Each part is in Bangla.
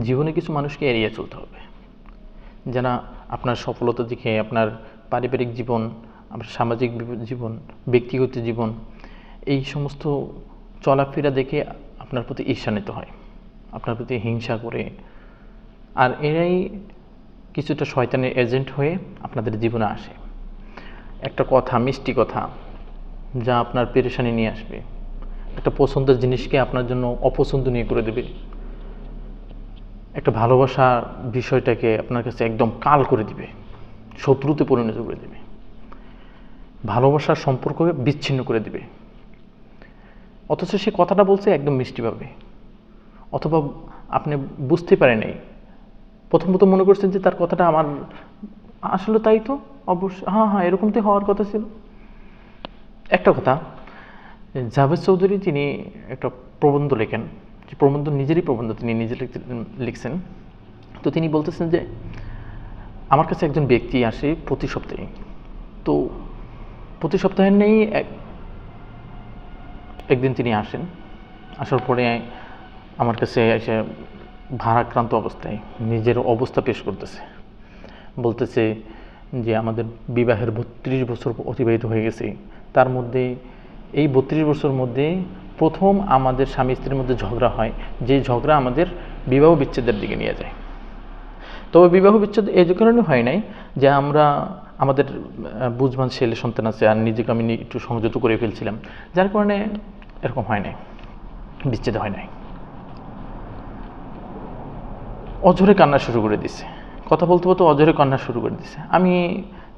জীবনে কিছু মানুষকে এড়িয়ে চলতে হবে। যারা আপনার সফলতা দেখে আপনার পারিবারিক জীবন, আপনার সামাজিক জীবন, ব্যক্তিগত জীবন, এই সমস্ত চলাফেরা দেখে আপনার প্রতি ঈর্ষান্বিত হয়, আপনার প্রতি হিংসা করে। আর এরাই কিছুটা শয়তানের এজেন্ট হয়ে আপনাদের জীবনে আসে। একটা কথা, মিষ্টি কথা, যা আপনার পেরেশানি নিয়ে আসবে। একটা পছন্দের জিনিসকে আপনার জন্য অপছন্দনীয় করে দেবে। একটা ভালোবাসার বিষয়টাকে আপনার কাছে একদম কাল করে দিবে, শত্রুতে পরিণত করে দেবে। ভালোবাসার সম্পর্ককে বিচ্ছিন্ন করে দিবে। অথচ সে কথাটা বলছে একদম মিষ্টিভাবে। অথবা আপনি বুঝতে পারেন নাই। প্রথম প্রথম মনে করছেন যে তার কথাটা আমার আসলে তাই তো? অবশ্যই হ্যাঁ হ্যাঁ এরকম তো হওয়ার কথা ছিল। একটা কথা, জাভেদ চৌধুরী তিনি একটা প্রবন্ধ লেখেন প্রবন্ধ, নিজেরই প্রবন্ধ তিনি নিজে লিখছেন। তো তিনি বলতেছেন যে, আমার কাছে একজন ব্যক্তি আসে প্রতি সপ্তাহে। তো প্রতি সপ্তাহে নেই, এক, একদিন তিনি আসেন। আসার পরে আমার কাছে এসে ভারাক্রান্ত অবস্থায় নিজের অবস্থা পেশ করতেছে। বলতেছে যে, আমাদের বিবাহের বত্রিশ বছর অতিবাহিত হয়ে গেছে। তার মধ্যে, এই বত্রিশ বছর মধ্যে প্রথম আমাদের স্বামী স্ত্রীর মধ্যে ঝগড়া হয়, যে ঝগড়া আমাদের বিবাহ বিচ্ছেদের দিকে নিয়ে যায়। তবে বিবাহ বিচ্ছেদ এই কারণে হয় নাই যে আমরা আমাদের বুঝবান ছেলে সন্তান আছে আর নিজেকে আমি একটু সংযত করে ফেলছিলাম, যার কারণে এরকম হয় নাই, বিচ্ছেদ হয় নাই। অঝরে কান্না শুরু করে দিছে। কথা বলতে বলতে অঝরে কান্না শুরু করে দিছে। আমি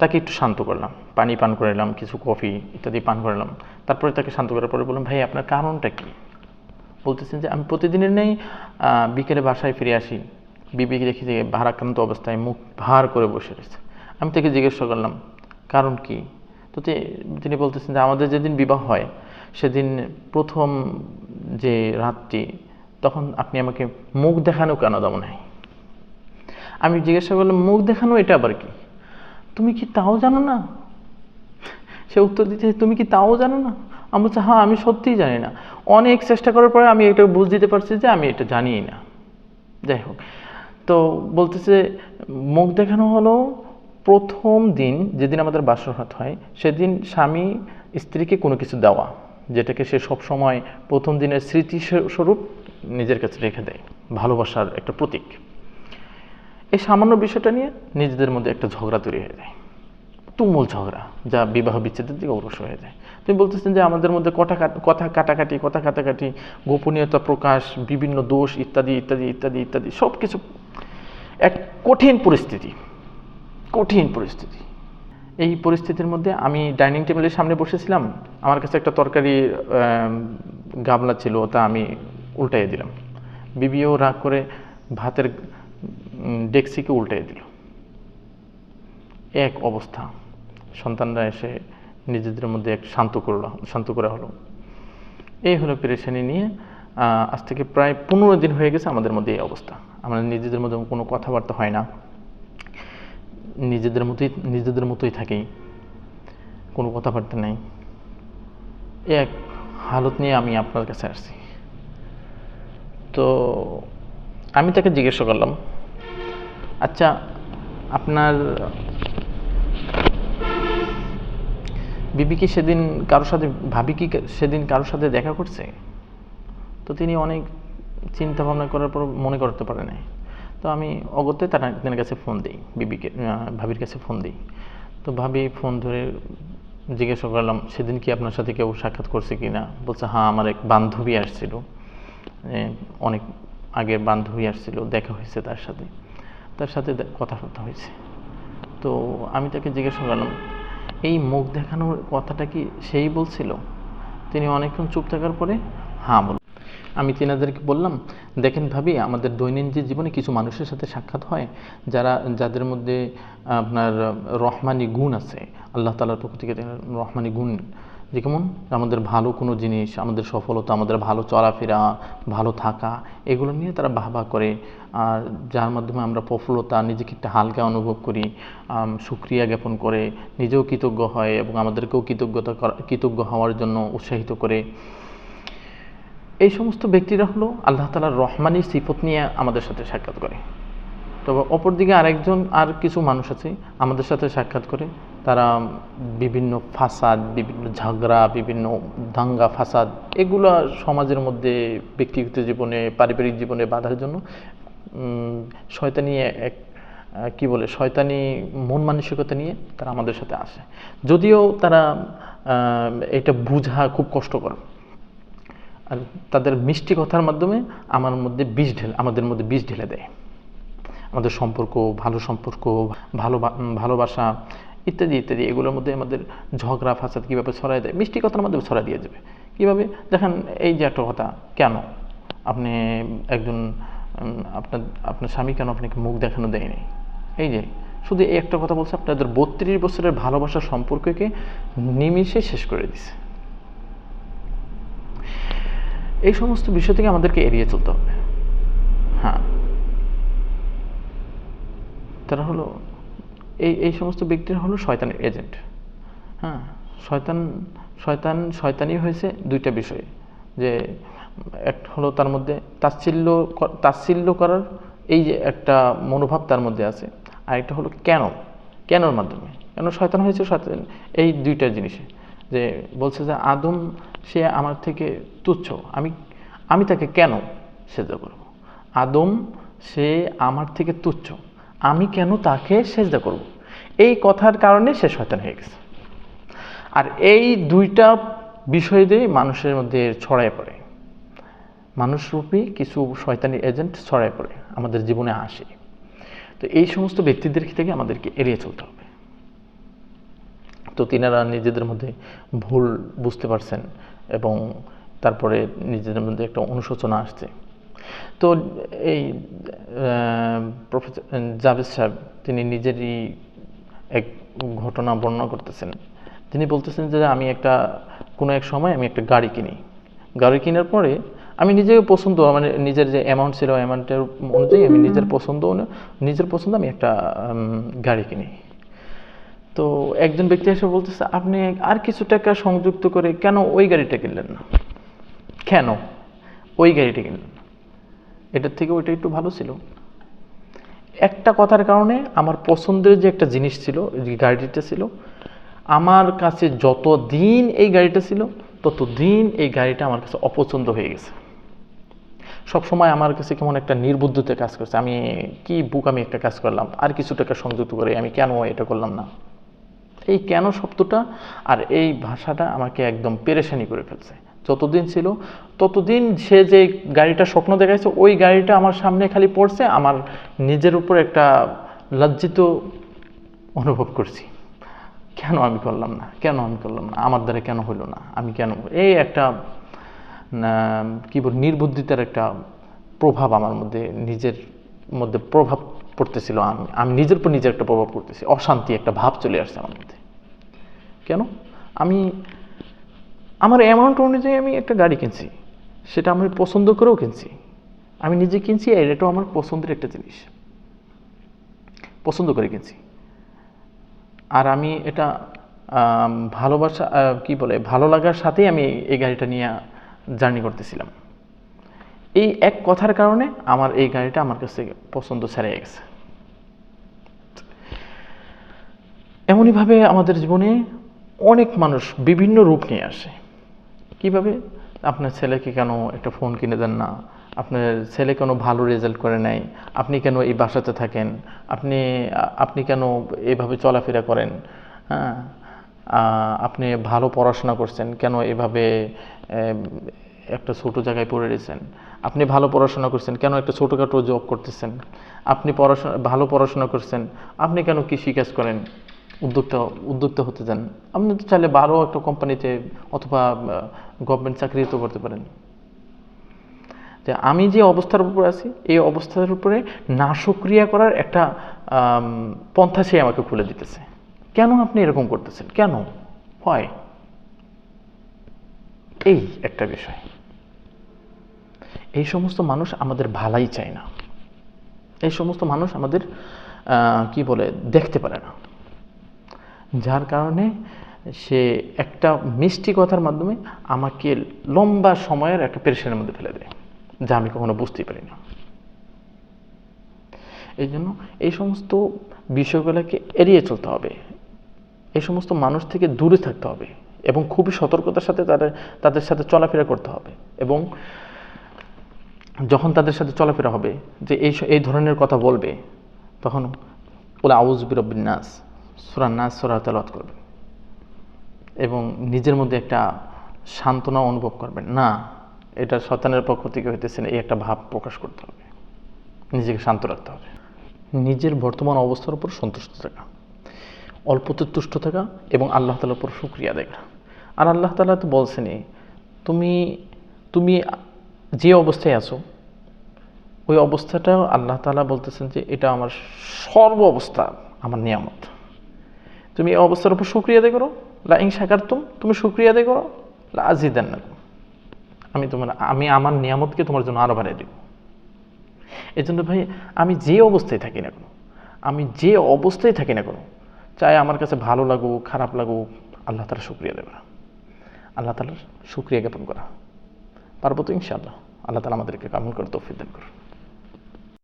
তাকে একটু শান্ত করলাম। পানি পান করালাম কিছু কফি ইত্যাদি পান করালাম তারপরে তাকে শান্ত করার পরে বললাম, ভাই, আপনার কারণটা কি? বলতেছেন যে, আমি প্রতিদিনের নেই বিকেলে বাসায় ফিরে আসি। বিবিকে দেখি যে, ভারাক্রান্ত অবস্থায় মুখ ভার করে বসে রয়েছে। আমি তাকে জিজ্ঞাসা করলাম, কারণ কি? তো তিনি বলতেছেন যে, আমাদের যেদিন বিবাহ হয়, সেদিন প্রথম যে রাতটি, তখন আপনি আমাকে মুখ দেখানো কেন দাও নাই আমি জিজ্ঞাসা করলাম, মুখ দেখানো এটা আবার কি? তুমি কি তাও জানো না? সে উত্তর দিতে তুমি কি তাও জানো না? আমি বলছি হ্যাঁ আমি সত্যিই জানি না। অনেক চেষ্টা করার পরে আমি এটা বুঝ দিতে পারছি যে আমি এটা জানিই না। যাই হোক, তো বলতেছে, মুখ দেখানো হলো প্রথম দিন যেদিন আমাদের বাসরহাত হয়, সেদিন স্বামী স্ত্রীকে কোনো কিছু দেওয়া, যেটাকে সে সব সময় প্রথম দিনের স্মৃতি স্বরূপ নিজের কাছে রেখে দেয়, ভালোবাসার একটা প্রতীক। এই সামান্য বিষয়টা নিয়ে নিজেদের মধ্যে একটা ঝগড়া তৈরি হয়ে যায়। তুমুল ঝগড়া, যা বিবাহ বিচ্ছেদের দিকে অগ্রসর হয়ে যায়। তুমি বলতেছেন যে আমাদের মধ্যে কথা কথা কাটাকাটি কথা কাটাকাটি, গোপনীয়তা প্রকাশ, বিভিন্ন দোষ ইত্যাদি ইত্যাদি ইত্যাদি ইত্যাদি সব কিছু এক কঠিন পরিস্থিতি কঠিন পরিস্থিতি। এই পরিস্থিতির মধ্যে আমি ডাইনিং টেবিলের সামনে বসেছিলাম, আমার কাছে একটা তরকারি গামলা ছিল, তা আমি উল্টাইয়ে দিলাম। বিবিও রাগ করে ভাতের ডেক্সিকে উল্টাইয়ে দিল। এক অবস্থা। সন্তানরা এসে নিজেদের মধ্যে এক শান্ত করল, শান্ত করা হলো। এই হলো পেরেশানি নিয়ে আজ থেকে প্রায় পনেরো দিন হয়ে গেছে আমাদের মধ্যে এই অবস্থা। আমাদের নিজেদের মধ্যে কোনো কথাবার্তা হয় না। নিজেদের মতোই নিজেদের মতোই থাকি। কোনো কথাবার্তা নেই। এক হালত নিয়ে আমি আপনার কাছে আসছি। তো আমি তাকে জিজ্ঞাসা করলাম আচ্ছা আপনার বিবি কি সেদিন কারোর সাথে ভাবি কি সেদিন কারোর সাথে দেখা করছে? তো তিনি অনেক চিন্তা ভাবনা করার পর মনে করতে পারে নাই। তো আমি অগত্যে তার একজনের কাছে ফোন দিই, বিবিকে ভাবির কাছে ফোন দিই। তো ভাবি ফোন ধরে জিজ্ঞাসা করলাম, সেদিন কি আপনার সাথে কেউ সাক্ষাৎ করছে কি না? বলছে হ্যাঁ আমার এক বান্ধবী আসছিল। অনেক আগের বান্ধবী আসছিল, দেখা হয়েছে তার সাথে। তার সাথে কথাবার্তা হয়েছে। তো আমি তাকে জিজ্ঞাসা করলাম, এই মুখ দেখানোর কথাটা কি সেই বলছিল? তিনি অনেকক্ষণ চুপ থাকার পরে হ্যাঁ বল আমি তিনাদেরকে বললাম, দেখেন ভাবি, আমাদের দৈনন্দিন জীবনে কিছু মানুষের সাথে সাক্ষাৎ হয়, যারা, যাদের মধ্যে আপনার রহমানি গুণ আছে, আল্লাহ তালার পক্ষ থেকে রহমানি গুণ যে কেমন? আমাদের ভালো কোনো জিনিস, আমাদের সফলতা, আমাদের ভালো চলাফেরা, ভালো থাকা, এগুলো নিয়ে তারা বাহবা করে। আর যার মাধ্যমে আমরা প্রফুল্লতা নিজেকে একটা হালকা অনুভব করি সুক্রিয়া জ্ঞাপন করে, নিজেও কৃতজ্ঞ হয় এবং আমাদেরকেও কৃতজ্ঞতা কৃতজ্ঞ হওয়ার জন্য উৎসাহিত করে। এই সমস্ত ব্যক্তিরা হলো আল্লাহ তালার রহমানি সিফত নিয়ে আমাদের সাথে সাক্ষাৎ করে। তবে অপরদিকে আরেকজন আর কিছু মানুষ আছে আমাদের সাথে সাক্ষাৎ করে। তারা বিভিন্ন ফাসাদ, বিভিন্ন ঝগড়া, বিভিন্ন দাঙ্গা, ফাসাদ, এগুলো সমাজের মধ্যে ব্যক্তিগত জীবনে, পারিবারিক জীবনে বাধার জন্য শয়তানি এক কি বলে, শয়তানি মন মানসিকতা নিয়ে তারা আমাদের সাথে আসে। যদিও তারা এটা বোঝা খুব কষ্টকর। আর তাদের মিষ্টি কথার মাধ্যমে আমার মধ্যে বিষ ঢেলে, আমাদের মধ্যে বিষ ঢেলে দেয়। আমাদের সম্পর্ক, ভালো সম্পর্ক, ভালো ভালোবাসা ইত্যাদি ইত্যাদি। এগুলোর মধ্যে আমাদের ঝগড়া, ফাসাদ কীভাবে ছড়াই দেয়, মিষ্টি কথার মাধ্যমে ছড়াই দিয়ে যাবে কীভাবে? দেখেন, এই যে একটা কথা, কেন? আপনি একজন আপনার আপনার স্বামী কেন আপনাকে মুখ দেখানো দেয়নি? এই যে, শুধু এই একটা কথা বলছে, আপনাদের বত্রিশ বছরের ভালোবাসার সম্পর্ককে নিমিষে শেষ করে দিছে। এই সমস্ত বিষয় থেকে আমাদেরকে এড়িয়ে চলতে হবে। হ্যাঁ। তারা হলো এই এই সমস্ত ব্যক্তিরা হলো শয়তানের এজেন্ট। হ্যাঁ শয়তান শয়তান, শয়তানি হয়েছে দুইটা বিষয়ে। যে এক হলো তার মধ্যে তাচ্ছিল্য তাচ্ছিল্য করার এই যে একটা মনোভাব তার মধ্যে আছে। আর একটা হলো কেন, কেনর মাধ্যমে। কেন শয়তান হয়েছে, শয়তান, এই দুইটা জিনিসে। যে বলছে যে আদম, সে আমার থেকে তুচ্ছ, আমি আমি তাকে কেন সেজদা করব? আদম, সে আমার থেকে তুচ্ছ। আমি কেন তাকে সেজদা করব? এই কথার কারণে সে শয়তান হয়ে গেছে। আর এই দুইটা বিষয় দিয়ে মানুষের মধ্যে ছড়ায় পড়ে। মানুষরূপী কিছু শয়তানি এজেন্ট ছড়ায় পড়ে, আমাদের জীবনে আসে। তো এই সমস্ত ব্যক্তিদের থেকে আমাদেরকে এড়িয়ে চলতে হবে। তো তিনারা নিজেদের মধ্যে ভুল বুঝতে পারছেন এবং তারপরে নিজেদের মধ্যে একটা অনুশোচনা আসছে। তো এই জাভেদ সাহেব, তিনি নিজেরই এক ঘটনা বর্ণনা করতেছেন। তিনি বলতেছেন যে আমি একটা, কোনো এক সময় আমি একটা গাড়ি কিনি। গাড়ি কেনার পরে আমি নিজেকে পছন্দ মানে নিজের যে অ্যামাউন্ট ছিল অ্যামাউন্টের অনুযায়ী আমি নিজের পছন্দ নিজের পছন্দ আমি একটা গাড়ি কিনি। তো একজন ব্যক্তি এসে বলতেছে, আপনি আর কিছু টাকা সংযুক্ত করে কেন ওই গাড়িটা কিনলেন না? কেন? ওই গাড়িটা কিনলেন না? এটার থেকে ওইটা একটু ভালো ছিল। একটা কথার কারণে আমার পছন্দের যে একটা জিনিস ছিল, যে গাড়িটা ছিল, আমার কাছে যত দিন এই গাড়িটা ছিল, তত দিন এই গাড়িটা আমার কাছে অপছন্দ হয়ে গেছে। সবসময় আমার কাছে কেমন একটা নির্বুদ্ধতে কাজ করছে। আমি কি বুক আমি একটা কাজ করলাম, আর কিছু টাকা সংযুক্ত করে আমি কেন এটা করলাম না? এই কেন শব্দটা আর এই ভাষাটা আমাকে একদম পেরেশানি করে ফেলছে। যতদিন ছিল, ততদিন সে যে গাড়িটা স্বপ্ন দেখাইছে, ওই গাড়িটা আমার সামনে খালি পড়ছে, আমার নিজের উপর একটা লজ্জিত অনুভব করছি। কেন আমি করলাম না? কেন আমি করলাম না? আমার দ্বারা কেন হলো না? আমি কেন এই একটা কি বল, নির্বুদ্ধিতার একটা প্রভাব আমার মধ্যে, নিজের মধ্যে প্রভাব পড়তেছিল আমি। আমি নিজের উপর নিজের একটা প্রভাব পড়তেছি। অশান্তি একটা ভাব চলে আসছে আমার মধ্যে। কেন? আমি আমার অ্যামাউন্ট অনুযায়ী আমি একটা গাড়ি কিনছি, সেটা আমি পছন্দ করেও কিনছি। আমি নিজে কিনছি আর এটাও আমার পছন্দের একটা জিনিস। পছন্দ করে কিনছি। আর আমি এটা ভালোবাসা কি বলে, ভালো লাগার সাথেই আমি এই গাড়িটা নিয়ে জার্নি করতেছিলাম। এই এক কথার কারণে আমার এই গাড়িটা আমার কাছে পছন্দ ছেড়ে গেছে। এমনইভাবে আমাদের জীবনে অনেক মানুষ বিভিন্ন রূপ নিয়ে আসে। কীভাবে? আপনার ছেলেকে কেন একটা ফোন কিনে দেন না? আপনার ছেলে কেন ভালো রেজাল্ট করে নেয় আপনি কেন এই বাসাতে থাকেন? আপনি আপনি কেন এভাবে চলাফেরা করেন? হ্যাঁ? আপনি ভালো পড়াশোনা করছেন, কেন এভাবে একটা ছোট জায়গায় পড়ে রয়েছেন? আপনি ভালো পড়াশোনা করছেন, কেন একটা ছোটোখাটো জব করতেছেন? আপনি পড়াশোনা, ভালো পড়াশোনা করছেন, আপনি কেন কৃষিকাজ করেন? উদ্যোক্তা উদ্যোক্তা হতে চান। আপনি তো চাইলে বারো একটা কোম্পানিতে অথবা গভর্নমেন্ট চাকরিও করতে পারেন। যে আমি যে অবস্থার উপর আছি, এই অবস্থার উপরে নাশক্রিয়া করার একটা পন্থা সে আমাকে খুলে দিতেছে। কেন আপনি এরকম করতেছেন? কেন? হয় এই একটা বিষয়। এই সমস্ত মানুষ আমাদের ভালাই চায় না। এই সমস্ত মানুষ আমাদের কি বলে, দেখতে পারে না। যার কারণে সে একটা মিষ্টি কথার মাধ্যমে আমাকে লম্বা সময়ের একটা পেরেশানের মধ্যে ফেলে দেয়, যা আমি কখনো বুঝতেই পারি না এই জন্য এই সমস্ত বিষয়গুলোকে এড়িয়ে চলতে হবে। এই সমস্ত মানুষ থেকে দূরে থাকতে হবে এবং খুবই সতর্কতার সাথে তাদের তাদের সাথে চলাফেরা করতে হবে এবং যখন তাদের সাথে চলাফেরা হবে যে এই এই ধরনের কথা বলবে, তখন ওলা আউজবির নাস সুরা নাস, সুরা তেলাওয়াত করবেন। এবং নিজের মধ্যে একটা সান্ত্বনা অনুভব করবেন, না, এটা শতানের পক্ষ থেকে হইতেছে না, এই একটা ভাব প্রকাশ করতে হবে। নিজেকে শান্ত রাখতে হবে। নিজের বর্তমান অবস্থার উপর সন্তুষ্ট থাকা, অল্পতে তুষ্ট থাকা এবং আল্লাহ তালার উপর শুক্রিয়া দেখা। আর আল্লাহ তালা তো বলছেনই, তুমি তুমি যে অবস্থায় আছো, ওই অবস্থাটা আল্লাহ তালা বলতেছেন যে, এটা আমার সর্ব অবস্থা, আমার নিয়ামত। তুমি এই অবস্থার উপর শুক্রিয়া আদায় করো। লা ইং শাকারতুম, তুমি শুক্রিয়া আদায় করো। লা আজিদান না আমি তোমার, আমি আমার নিয়ামতকে তোমার জন্য আরও বাড়িয়ে দেব। এই জন্য ভাই, আমি যে অবস্থায় থাকি না কেন, আমি যে অবস্থায় থাকি না কেন, চাই আমার কাছে ভালো লাগুক, খারাপ লাগুক, আল্লাহ তালা শুক্রিয়া দেবা আল্লাহ তালার শুক্রিয়া জ্ঞাপন করা। পারব তো ইনশাআল্লাহ, আল্লাহ তালা আমাদেরকে কামন করে তৌফিক করুন।